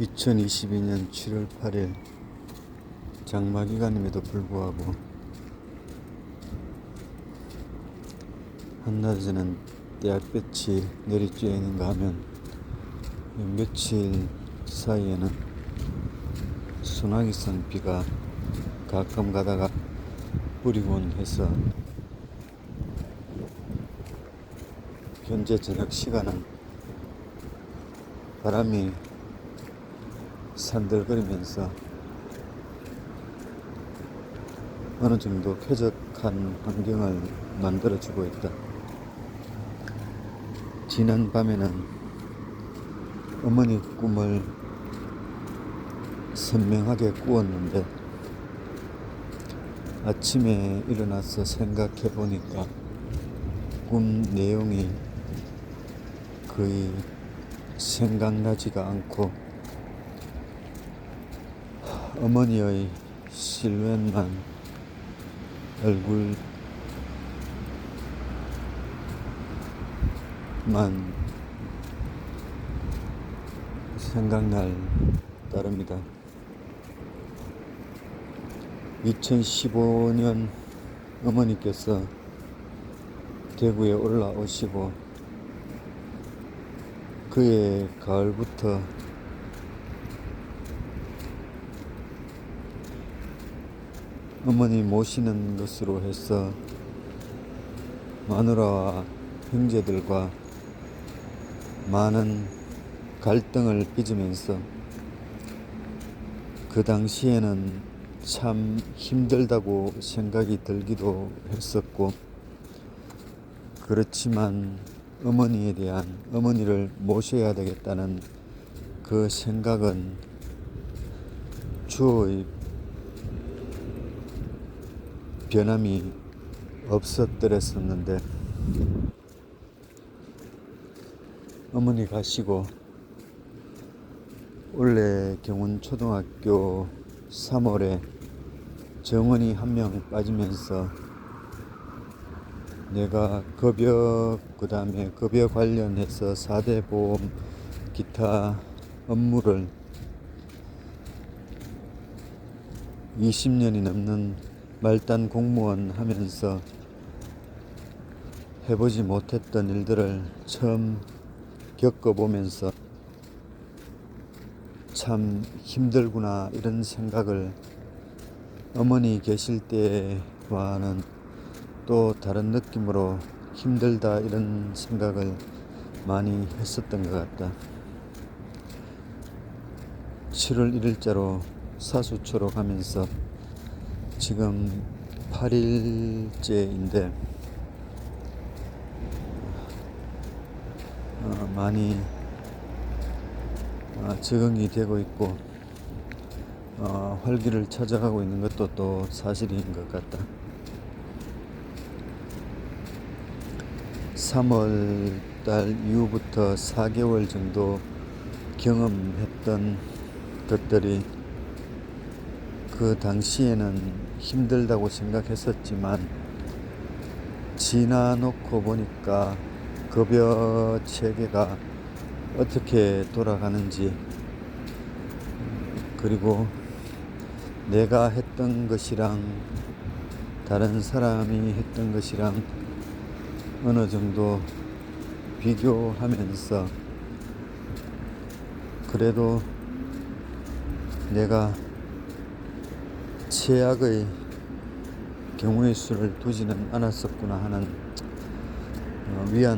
2022년 7월 8일 장마 기간임에도 불구하고 한낮에는 떼약볕이 내리쬐 있는가 하면 며칠 사이에는 소나기성 비가 가끔 가다가 뿌리곤 해서 현재 저녁 시간은 바람이 산들거리면서 어느 정도 쾌적한 환경을 만들어주고 있다. 지난 밤에는 어머니 꿈을 선명하게 꾸었는데 아침에 일어나서 생각해 보니까 꿈 내용이 거의 생각나지가 않고 어머니의 실루엣만 얼굴만 생각날 따릅니다. 2015년 어머니께서 대구에 올라오시고 그해 가을부터 어머니 모시는 것으로 해서 마누라와 형제들과 많은 갈등을 빚으면서 그 당시에는 참 힘들다고 생각이 들기도 했었고 그렇지만 어머니에 대한 어머니를 모셔야 되겠다는 그 생각은 주어의 변함이 없었더랬었는데 어머니 가시고 원래 경운 초등학교 3월에 정원이 한 명 빠지면서 내가 급여 그 다음에 급여 관련해서 4대 보험 기타 업무를 20년이 넘는 말단 공무원 하면서 해보지 못했던 일들을 처음 겪어보면서 참 힘들구나 이런 생각을 어머니 계실 때와는 또 다른 느낌으로 힘들다 이런 생각을 많이 했었던 것 같다. 7월 1일자로 사수초로 가면서 지금 8일째인데 어, 많이 어, 적응이 되고 있고 어, 활기를 찾아가고 있는 것도 또 사실인 것 같다. 3월 달 이후부터 4개월 정도 경험했던 것들이 그 당시에는 힘들다고 생각했었지만 지나놓고 보니까 급여 체계가 어떻게 돌아가는지 그리고 내가 했던 것이랑 다른 사람이 했던 것이랑 어느 정도 비교하면서 그래도 내가 최악의 경우의 수를 두지는 않았었구나 하는 어, 위안